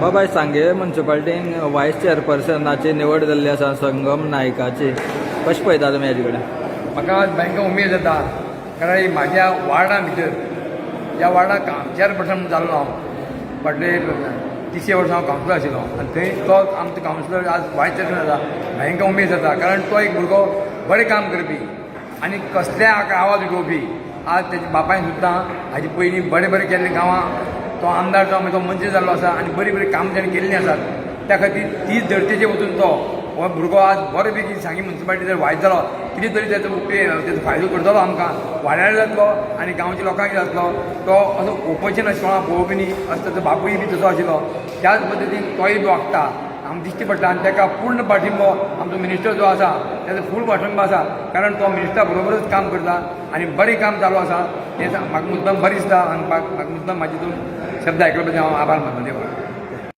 बाबाय सांगे मुन्सिपाल्टीन वायस चेअरपर्सनाची निवड जाल्ली आसा संगम नायकाची कशें पळयता तुमी हेजे कडेन म्हाका बँका उमेद जाता कारण म्हाज्या वार्डा भितर ह्या वार्डाक चेअरपर्सन पर्सन जाल्लो हांव. फाटले तिसरे वर्सा हांव कावन्सिलर आशिल्लो. आनी थंय तो आमचो कावन्सिलर आज वायस चेअरपर्सन जाता बँका उमेद जाता कारण तो एक भुरगो बरें काम करपी आनी कसल्या हाका आवाज उठोवपी. आज तेज्या बापायन सुद्दां हाजे पयलीं बरें बरें केल्लें गांवां तो आमदार जावं मागीर तो मंत्री जाल्लो आसा आनी बरीं बरीं काम ताणें केल्लीं आसात त्या खातीर तीच धर्तेचेर वचून तो हो भुरगो आज बरो पैकी सांगी म्युन्सिपाल्टी जर वायट जालो कितें तरी तेचो उपयोग तेचो फायदो करतलो आमकां. वाड्यार जातलो आनी गांवच्या लोकांक जातलो. तो असो ओपोजिशन अशें कोणाक पळोवपी न्ही असो ताचो बापूय बी तसो आशिल्लो त्याच पद्दतीन तोय बी वागता. आमकां दिश्टी पडटा आनी ताका पूर्ण पाठिंबो हो। आमचो मिनिस्टर जो आसा ताचो फूल पाठिंबो आसा कारण तो मिनिस्टरा बरोबरच काम करता आनी बरें काम चालू आसा. हें म्हाका मुद्दम बरें दिसता आनी म्हाका मुद्दम म्हाजे दोन शब्द आयकले हांव आभार मानता देवा